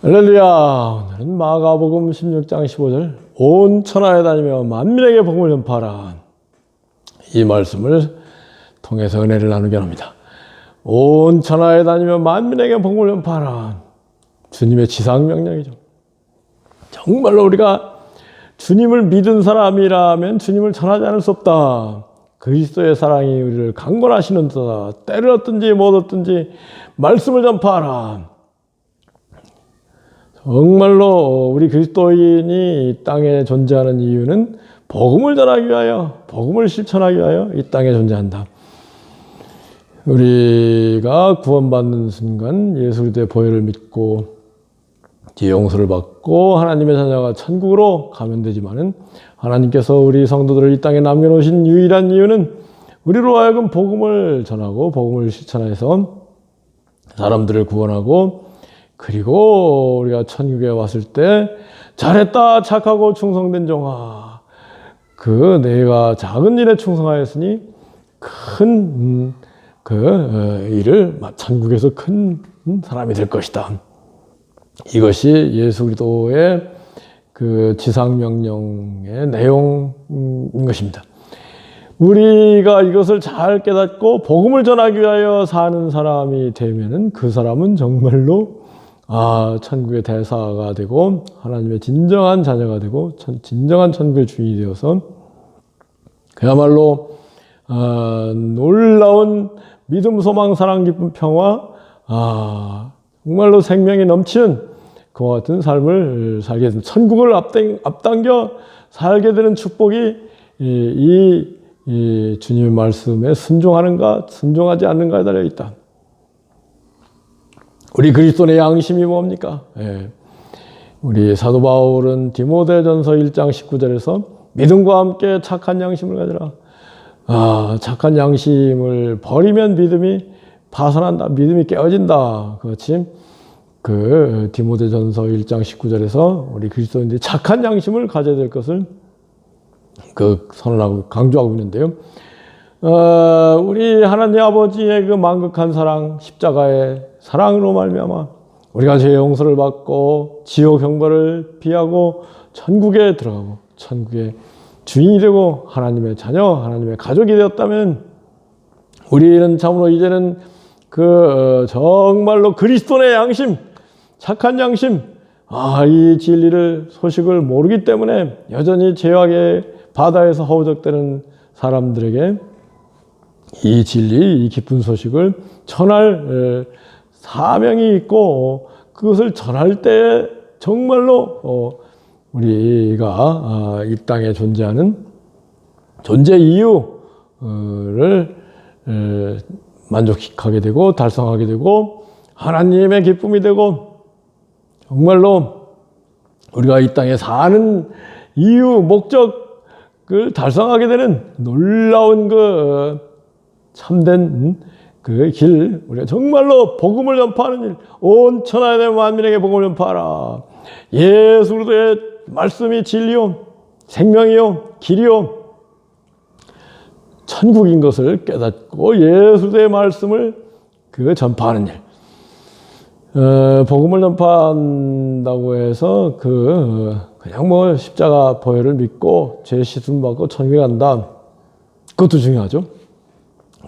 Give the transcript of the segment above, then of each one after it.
할렐루야. 오늘은 마가복음 16장 15절 온 천하에 다니며 만민에게 복음을 전파하라. 이 말씀을 통해서 은혜를 나누게 합니다. 온 천하에 다니며 만민에게 복음을 전파하라. 주님의 지상 명령이죠. 정말로 우리가 주님을 믿은 사람이라면 주님을 전하지 않을 수 없다. 그리스도의 사랑이 우리를 강권하시는 도다. 때를 얻든지 못 얻든지 말씀을 전파하라. 정말로 우리 그리스도인이 이 땅에 존재하는 이유는 복음을 전하기 위하여, 복음을 실천하기 위하여 이 땅에 존재한다. 우리가 구원받는 순간 예수 그리스도의 보혈을 믿고 용서를 받고 하나님의 자녀가 천국으로 가면 되지만은 하나님께서 우리 성도들을 이 땅에 남겨놓으신 유일한 이유는 우리로 하여금 복음을 전하고 복음을 실천해서 사람들을 구원하고 그리고 우리가 천국에 왔을 때 잘했다 착하고 충성된 종아 그 내가 작은 일에 충성하였으니 큰그 어, 일을 천국에서 큰 사람이 될 것이다. 이것이 예수 그리스도의 그 지상 명령의 내용인 것입니다. 우리가 이것을 잘 깨닫고 복음을 전하기 위하여 사는 사람이 되면은 그 사람은 정말로 아 천국의 대사가 되고 하나님의 진정한 자녀가 되고 진정한 천국의 주인이 되어서 그야말로 아, 놀라운 믿음, 소망, 사랑, 기쁨, 평화, 아, 정말로 생명이 넘치는 그와 같은 삶을 살게 되는 천국을 앞당, 앞당겨 살게 되는 축복이 이, 이, 이 주님의 말씀에 순종하는가 순종하지 않는가에 달려 있다. 우리 그리스도의 양심이 뭡니까? 예. 우리 사도 바울은 디모데전서 1장 19절에서 믿음과 함께 착한 양심을 가져라. 아, 착한 양심을 버리면 믿음이 파산한다. 믿음이 깨어진다. 그렇지? 그 디모데전서 1장 19절에서 우리 그리스도인들이 착한 양심을 가져야 될 것을 그 선언하고 강조하고 있는데요. 어, 우리 하나님 아버지의 그 만극한 사랑, 십자가의 사랑으로 말미암아 우리가 죄 용서를 받고 지옥 형벌을 피하고 천국에 들어가고 천국의 주인이 되고 하나님의 자녀, 하나님의 가족이 되었다면 우리는 참으로 이제는 그 어, 정말로 그리스도의 양심, 착한 양심, 아, 이 진리를 소식을 모르기 때문에 여전히 죄악의 바다에서 허우적대는 사람들에게 이 진리, 이 기쁜 소식을 전할 사명이 있고 그것을 전할 때 정말로 어, 우리가 아, 이 땅에 존재하는 존재 이유를 만족하게 되고 달성하게 되고 하나님의 기쁨이 되고 정말로 우리가 이 땅에 사는 이유 목적을 달성하게 되는 놀라운 그 참된 그 길, 우리가 정말로 복음을 전파하는 일, 온 대한 만민에게 복음을 전파하라. 예수 그리스도의 말씀이 진리요, 생명이요, 길이요, 천국인 것을 깨닫고 예수의 말씀을 그 전파하는 일. 어, 복음을 전파한다고 해서 그 그냥 뭐 십자가 보혈을 믿고 죄 씻음 받고 천국에 간다. 그것도 중요하죠.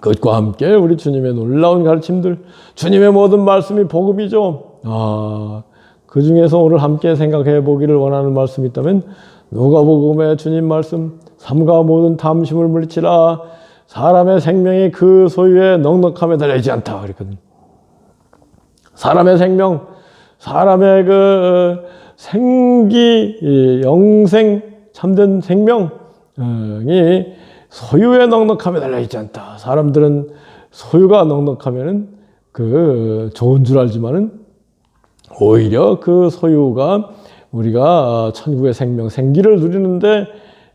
그것과 함께 우리 주님의 놀라운 가르침들, 주님의 모든 말씀이 복음이죠. 아, 그 중에서 오늘 함께 생각해 보기를 원하는 말씀이 있다면 누가복음의 주님 말씀, 삼가 모든 탐심을 물리치라 사람의 생명이 그 소유에 넉넉함에 달려있지 않다 그랬거든. 사람의 생명, 사람의 그 생기, 영생, 참된 생명이 소유의 넉넉함에 달려있지 않다. 사람들은 소유가 넉넉하면은 그 좋은 줄 알지만은 오히려 그 소유가 우리가 천국의 생명, 생기를 누리는데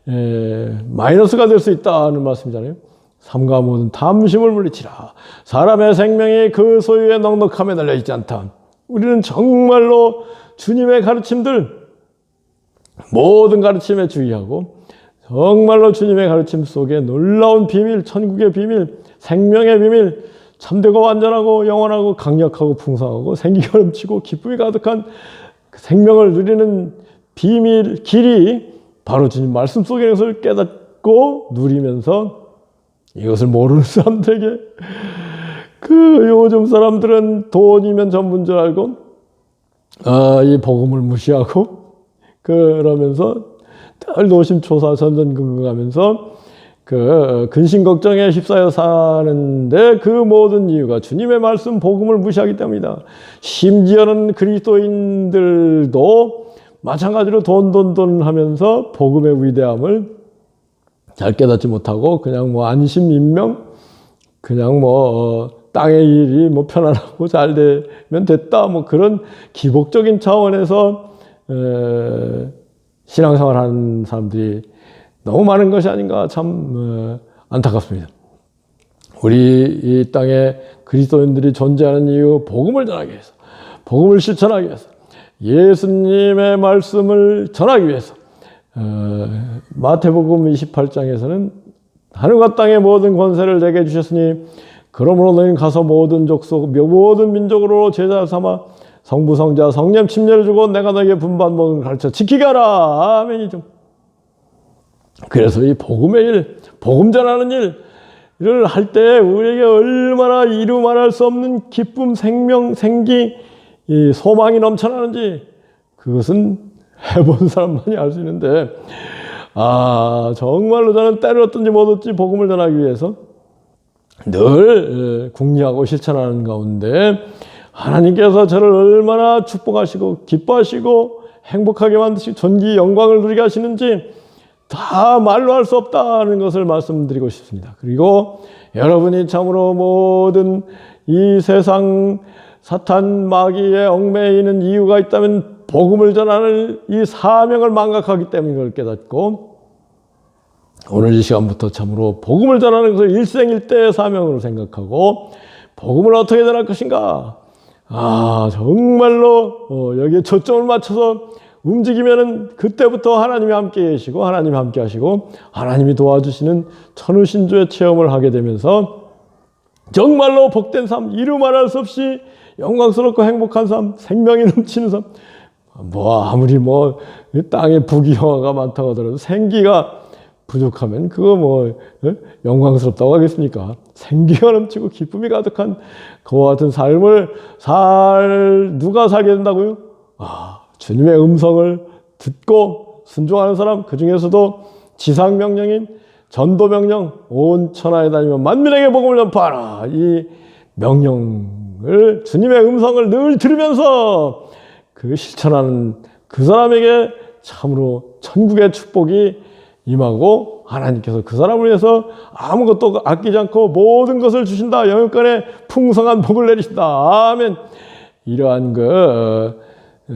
에, 마이너스가 될 수 있다는 말씀이잖아요. 삼가 모든 탐심을 물리치라. 사람의 생명이 그 소유의 넉넉함에 달려있지 않다. 우리는 정말로 주님의 가르침들, 모든 가르침에 주의하고 정말로 주님의 가르침 속에 놀라운 비밀, 천국의 비밀, 생명의 비밀, 참되고 완전하고 영원하고 강력하고 풍성하고 생기가 넘치고 기쁨이 가득한 그 생명을 누리는 비밀 길이 바로 주님 말씀 속에 것을 깨닫고 누리면서 이것을 모르는 사람들에게 그 요즘 사람들은 돈이면 전부인 줄 알고 아, 이 복음을 무시하고 그러면서 늘 노심초사 전전긍긍하면서 그 근심 걱정에 휩싸여 사는데 그 모든 이유가 주님의 말씀 복음을 무시하기 때문이다. 심지어는 그리스도인들도 마찬가지로 돈 돈 돈 하면서 복음의 위대함을 잘 깨닫지 못하고 그냥 뭐 안심 인명 그냥 뭐 어, 땅의 일이 뭐 편안하고 잘 되면 됐다 뭐 그런 기복적인 차원에서 에, 신앙생활 하는 사람들이 너무 많은 것이 아닌가 참 어, 안타깝습니다. 우리 이 땅에 그리스도인들이 존재하는 이유 복음을 전하기 위해서 복음을 실천하기 위해서 예수님의 말씀을 전하기 위해서 어, 마태복음 28장에서는 하늘과 땅의 모든 권세를 내게 주셨으니 그러므로 너희는 가서 모든 족속 모든 민족으로 제자 삼아 성부 성자 성령 침례를 주고 내가 너에게 분반 모든 가르쳐 지키게 하라 아멘이죠. 그래서 이 복음의 일, 복음 전하는 일을 할때 우리에게 얼마나 이루 말할 수 없는 기쁨, 생명, 생기, 이 소망이 넘쳐나는지 그것은 해본 사람만이 알 수 있는데 아 정말로 저는 때를 얻든지 못 얻지 복음을 전하기 위해서 늘 궁리하고 실천하는 가운데 하나님께서 저를 얼마나 축복하시고 기뻐하시고 행복하게 만드시고 전기 영광을 누리게 하시는지 다 말로 할 수 없다는 것을 말씀드리고 싶습니다. 그리고 여러분이 참으로 모든 이 세상 사탄 마귀의 얽매이는 이유가 있다면 복음을 전하는 이 사명을 망각하기 때문인 걸 깨닫고 오늘 이 시간부터 참으로 복음을 전하는 것을 일생일대의 사명으로 생각하고 복음을 어떻게 전할 것인가? 아 정말로 어, 여기에 초점을 맞춰서 움직이면은 그때부터 하나님이 함께 계시고 하나님이 함께 하시고 하나님이 도와주시는 천우신조의 체험을 하게 되면서 정말로 복된 삶, 이루 말할 수 없이 영광스럽고 행복한 삶, 생명이 넘치는 삶. 뭐 아무리 뭐 땅에 부귀영화가 많다고 하더라도 생기가 부족하면 그거 뭐 영광스럽다고 하겠습니까? 생기가 넘치고 기쁨이 가득한 그와 같은 삶을 살 누가 살게 된다고요? 아, 주님의 음성을 듣고 순종하는 사람 그 중에서도 지상 명령인 전도 명령 온 천하에 다니면 만민에게 복음을 전파하라 이 명령을 주님의 음성을 늘 들으면서 그 실천하는 그 사람에게 참으로 천국의 축복이 임하고 하나님께서 그 사람을 위해서 아무것도 아끼지 않고 모든 것을 주신다. 영육간에 풍성한 복을 내리신다. 아멘. 이러한 그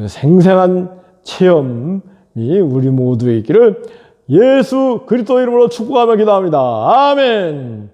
생생한 체험이 우리 모두의 있기를 예수 그리스도 이름으로 축복하며 기도합니다. 아멘